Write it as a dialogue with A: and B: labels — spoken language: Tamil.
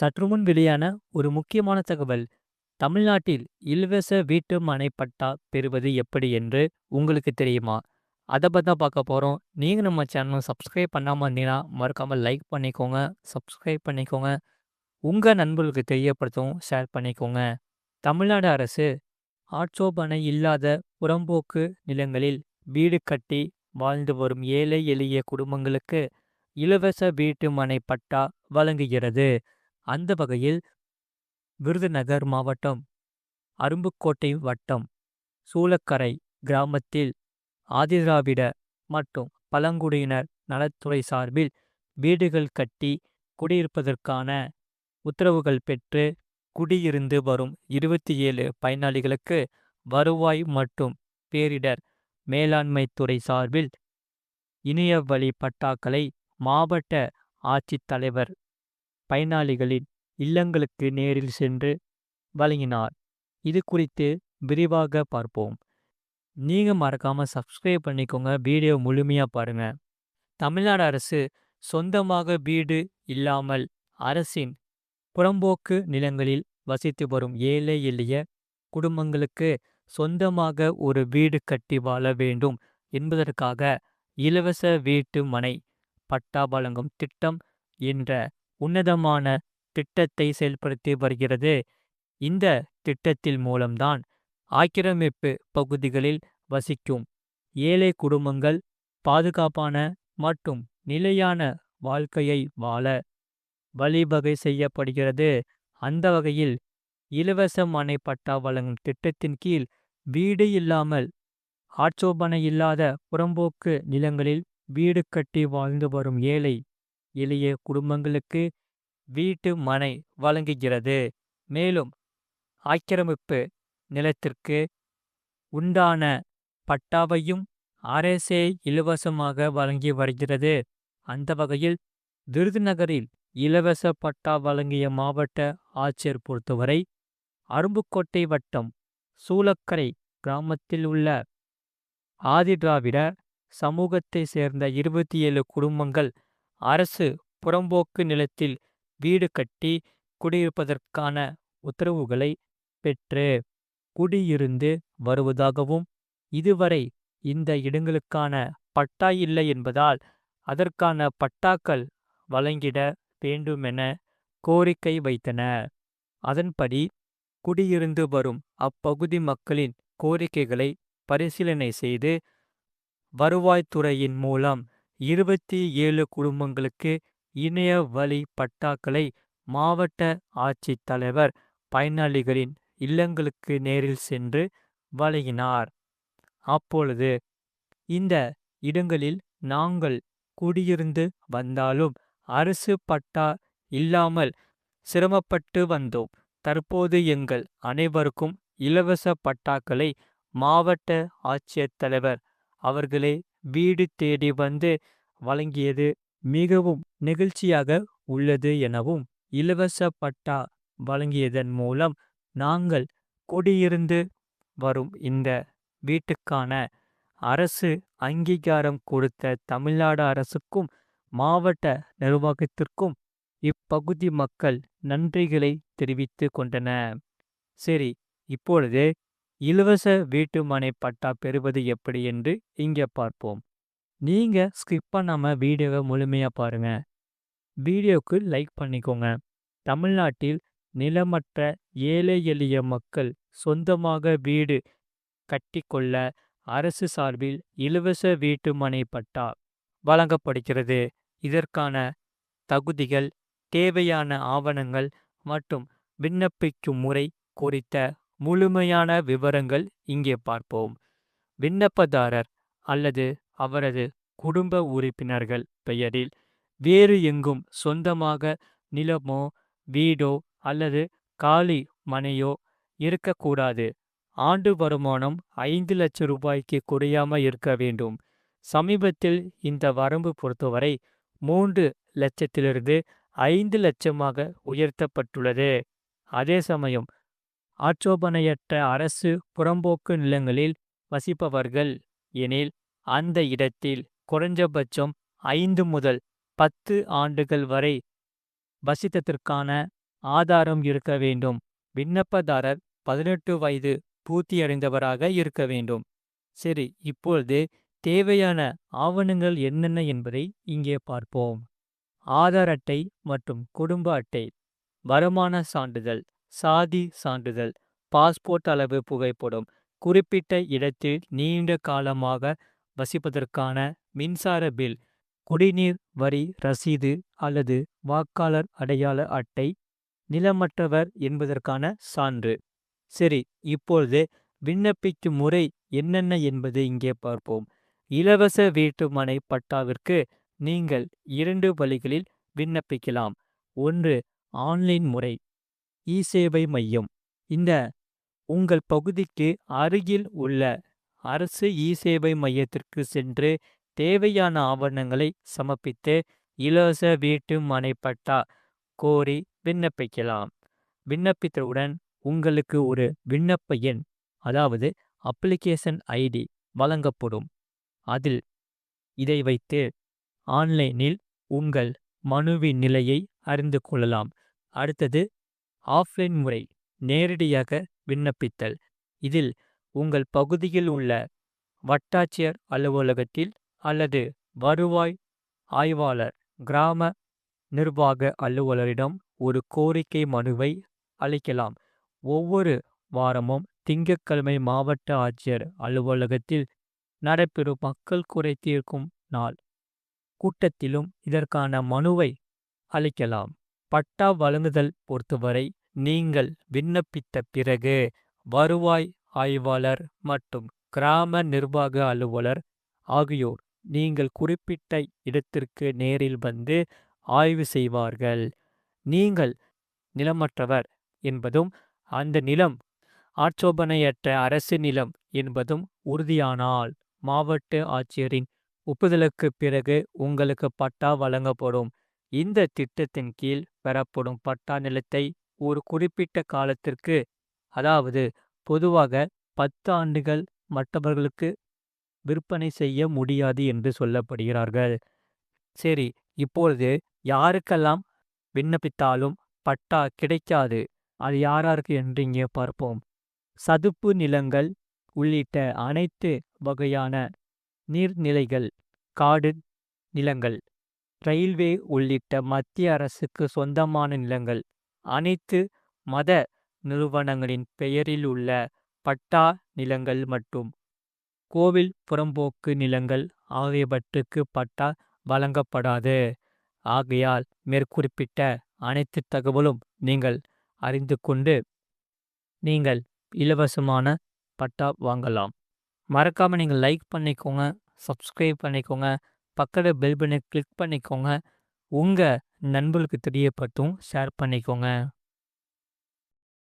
A: சற்றுமுன் வெளியான ஒரு முக்கியமான தகவல். தமிழ்நாட்டில் இலவச வீட்டு மனை பட்டா பெறுவது எப்படி என்று உங்களுக்கு தெரியுமா? அதை பற்றி தான் பார்க்க போகிறோம் நீங்கள் நம்ம சேனலும் சப்ஸ்கிரைப் பண்ணாமல் இருந்தீங்கன்னா மறக்காமல் லைக் பண்ணிக்கோங்க சப்ஸ்கிரைப் பண்ணிக்கோங்க. உங்கள் நண்பர்களுக்கு தெரியப்படுத்தவும் ஷேர் பண்ணிக்கோங்க. தமிழ்நாடு அரசு ஆட்சோபனை இல்லாத புறம்போக்கு நிலங்களில் வீடு கட்டி வாழ்ந்து வரும் ஏழை எளிய குடும்பங்களுக்கு இலவச வீட்டு மனை பட்டா வழங்குகிறது. அந்த வகையில் விருதுநகர் மாவட்டம் அரும்புக்கோட்டை வட்டம் சூலக்கரை கிராமத்தில் ஆதிதிராவிட மற்றும் பழங்குடியினர் நலத்துறை சார்பில் வீடுகள் கட்டி குடியிருப்பதற்கான உத்தரவுகள் பெற்று குடியிருந்து வரும் இருபத்தி ஏழு பயனாளிகளுக்கு வருவாய் மற்றும் பேரிடர் மேலாண்மை துறை சார்பில் இணைய வழி பட்டாக்களை மாவட்ட ஆட்சித்தலைவர் பயனாளிகளின் இல்லங்களுக்கு நேரில் சென்று வழங்கினார். இது குறித்து விரிவாக பார்ப்போம். நீங்க மறக்காம சப்ஸ்கிரைப் பண்ணிக்கோங்க. வீடியோ முழுமையா பாருங்க. தமிழ்நாடு அரசு சொந்தமாக வீடு இல்லாமல் அரசின் புறம்போக்கு நிலங்களில் வசித்து வரும் ஏழை எளிய குடும்பங்களுக்கு சொந்தமாக ஒரு வீடு கட்டி வாழ வேண்டும் என்பதற்காக இலவச வீட்டு மனை பட்டா வழங்கும் திட்டம் என்ற உன்னதமான திட்டத்தை செயல்படுத்தி வருகிறது. இந்த திட்டத்தில் மூலம்தான் ஆக்கிரமிப்பு பகுதிகளில் வசிக்கும் ஏழை குடும்பங்கள் பாதுகாப்பான மற்றும் நிலையான வாழ்க்கையை வாழ வழிவகை செய்யப்படுகிறது. அந்த வகையில் இலவச மனை பட்டா வழங்கும் திட்டத்தின் கீழ் வீடு இல்லாமல் ஆட்சோபனை இல்லாத புறம்போக்கு நிலங்களில் வீடு கட்டி வாழ்ந்து வரும் ஏழை எளிய குடும்பங்களுக்கு வீட்டு மனை வழங்குகிறது. மேலும் ஆக்கிரமிப்பு நிலத்திற்கு உண்டான பட்டாவையும் அரசே இலவசமாக வழங்கி வருகிறது. அந்த வகையில் விருதுநகரில் இலவச பட்டா வழங்கிய மாவட்ட ஆட்சியர் பொறுத்தவரை அரும்புக்கோட்டை வட்டம் சூலக்கரை கிராமத்தில் உள்ள ஆதிதிராவிட சமூகத்தை சேர்ந்த இருபத்தி ஏழு குடும்பங்கள் அரசு புறம்போக்கு நிலத்தில் வீடு கட்டி குடியிருப்பதற்கான உத்தரவுகளை பெற்று குடியிருந்து வருவதாகவும் இதுவரை இந்த இடங்களுக்கான பட்டா இல்லை என்பதால் அதற்கான பட்டாக்கள் வழங்கிட வேண்டுமென கோரிக்கை வைத்தன அதன்படி குடியிருந்து வரும் அப்பகுதி மக்களின் கோரிக்கைகளை பரிசீலனை செய்து வருவாய்த்துறையின் மூலம் இருபத்தி ஏழு குடும்பங்களுக்கு இணைய வழி பட்டாக்களை மாவட்ட ஆட்சித்தலைவர் பயனாளிகளின் இல்லங்களுக்கு நேரில் சென்று வழங்கினார். அப்பொழுது இந்த இடங்களில் நாங்கள் குடியிருந்து வந்தாலும் அரசு பட்டா இல்லாமல் சிரமப்பட்டு வந்தோம். தற்போது எங்கள் அனைவருக்கும் இலவச பட்டாக்களை மாவட்ட ஆட்சியர் தலைவர் அவர்களே வீடு தேடி வந்து வழங்கியது மிகவும் நெகிழ்ச்சியாக உள்ளது எனவும் இலவச பட்டா வழங்கியதன் மூலம் நாங்கள் குடியிருந்து வரும் இந்த வீட்டுக்கான அரசு அங்கீகாரம் கொடுத்த தமிழ்நாடு அரசுக்கும் மாவட்ட நிர்வாகத்திற்கும் இப்பகுதி மக்கள் நன்றிகளை தெரிவித்து கொண்டன சரி இப்பொழுது இலவச வீட்டுமனை பட்டா பெறுவது எப்படி என்று இங்கே பார்ப்போம். நீங்க ஸ்கிப் பண்ணாம வீடியோவை முழுமையா பாருங்க. வீடியோக்கு லைக் பண்ணிக்கோங்க. தமிழ்நாட்டில் நிலமற்ற ஏழை எளிய மக்கள் சொந்தமாக வீடு கட்டிக்கொள்ள அரசு சார்பில் இலவச வீட்டுமனை பட்டா வழங்கப்படுகிறது. இதற்கான தகுதிகள் தேவையான ஆவணங்கள் மற்றும் விண்ணப்பிக்கும் முறை குறித்த முழுமையான விவரங்கள் இங்கே பார்ப்போம். விண்ணப்பதாரர் அல்லது அவரது குடும்ப உறுப்பினர்கள் பெயரில் வேறு எங்கும் சொந்தமாக நிலமோ வீடோ அல்லது காலி மனையோ இருக்கக்கூடாது. ஆண்டு வருமானம் ஐந்து லட்சம் ரூபாய்க்கு குறையாம இருக்க வேண்டும். சமீபத்தில் இந்த வரம்பு பொறுத்தவரை மூன்று லட்சத்திலிருந்து ஐந்து லட்சமாக உயர்த்தப்பட்டுள்ளது. அதே சமயம் ஆட்சோபனையற்ற அரசு புறம்போக்கு நிலங்களில் வசிப்பவர்கள் எனில் அந்த இடத்தில் குறைஞ்சபட்சம் ஐந்து முதல் பத்து ஆண்டுகள் வரை வசித்ததற்கான ஆதாரம் இருக்க வேண்டும். விண்ணப்பதாரர் பதினெட்டு வயது பூர்த்தியடைந்தவராக இருக்க வேண்டும். சரி இப்பொழுது தேவையான ஆவணங்கள் என்னென்ன என்பதை இங்கே பார்ப்போம். ஆதார் அட்டை மற்றும் குடும்ப அட்டை வருமான சான்றிதழ் சாதி சான்றிதழ் பாஸ்போர்ட் அளவு புகைப்படம் குறிப்பிட்ட இடத்தில் நீண்ட காலமாக வசிப்பதற்கான மின்சார பில் குடிநீர் வரி ரசீது அல்லது வாக்காளர் அடையாள அட்டை நிலமற்றவர் என்பதற்கான சான்று. சரி இப்பொழுது விண்ணப்பிக்கும் முறை என்னென்ன என்பது இங்கே பார்ப்போம். இலவச வீட்டுமனை பட்டாவிற்கு நீங்கள் இரண்டு வழிகளில் விண்ணப்பிக்கலாம். ஒன்று ஆன்லைன் முறை. இ சேவை மையம். இந்த உங்கள் பகுதிக்கு அருகில் உள்ள அரசு இ சேவை மையத்திற்கு சென்று தேவையான ஆவணங்களை சமர்ப்பித்து இலவச வீட்டு மனை பட்டா கோரி விண்ணப்பிக்கலாம். விண்ணப்பித்தவுடன் உங்களுக்கு ஒரு விண்ணப்ப எண் அதாவது அப்ளிகேஷன் ஐடி வழங்கப்படும். அதில் இதை வைத்து ஆன்லைனில் உங்கள் மனுவின் நிலையை அறிந்து கொள்ளலாம். அடுத்தது ஆஃப்லைன் முறை நேரடியாக விண்ணப்பித்தல். இதில் உங்கள் பகுதியில் உள்ள வட்டாட்சியர் அலுவலகத்தில் அல்லது வருவாய் ஆய்வாளர் கிராம நிர்வாக அலுவலரிடம் ஒரு கோரிக்கை மனுவை அளிக்கலாம். ஒவ்வொரு வாரமும் திங்கட்கிழமை மாவட்ட ஆட்சியர் அலுவலகத்தில் நடைபெறும் மக்கள் குறை தீர்க்கும் நாள். கூட்டத்திலும் இதற்கான மனுவை அளிக்கலாம். பட்டா வழங்குதல் பொறுத்தவரை நீங்கள் விண்ணப்பித்த பிறகு வருவாய் ஆய்வாளர் மற்றும் கிராம நிர்வாக அலுவலர் ஆகியோர் நீங்கள் குறிப்பிட்ட இடத்திற்கு நேரில் வந்து ஆய்வு செய்வார்கள். நீங்கள் நிலமற்றவர் என்பதும் அந்த நிலம் ஆட்சோபனையற்ற அரசு நிலம் என்பதும் உறுதியானால் மாவட்ட ஆட்சியரின் ஒப்புதலுக்கு பிறகு உங்களுக்கு பட்டா வழங்கப்படும். இந்த திட்டத்தின் கீழ் பெறப்படும் பட்டா நிலத்தை ஒரு குறிப்பிட்ட காலத்திற்கு அதாவது பொதுவாக பத்து ஆண்டுகள் மற்றவர்களுக்கு விற்பனை செய்ய முடியாது என்று சொல்லப்படுகிறார்கள். சரி இப்பொழுது யாருக்கெல்லாம் விண்ணப்பித்தாலும் பட்டா கிடைக்காது அது யாராருக்கு என்று இங்கே பார்ப்போம். சதுப்பு நிலங்கள் உள்ளிட்ட அனைத்து வகையான நீர்நிலைகள் காடு நிலங்கள். ரயில்வே உள்ளிட்ட மத்திய அரசுக்கு சொந்தமான நிலங்கள். அனைத்து மத நிறுவனங்களின் பெயரில் உள்ள பட்டா நிலங்கள் மற்றும் கோவில் புறம்போக்கு நிலங்கள் ஆகியவற்றுக்கு பட்டா வழங்கப்படாது. ஆகையால் மேற்குறிப்பிட்ட அனைத்து தகவலும் நீங்கள் அறிந்து கொண்டு நீங்கள் இலவசமான பட்டா வாங்கலாம். மறக்காம நீங்கள் லைக் பண்ணிக்கோங்க சப்ஸ்கிரைப் பண்ணிக்கோங்க பக்கத்தில் பெல் பட்டனை கிளிக் பண்ணிக்கோங்க. உங்கள் நண்பர்களுக்கு தெரியப்பட்டும் ஷேர் பண்ணிக்கோங்க.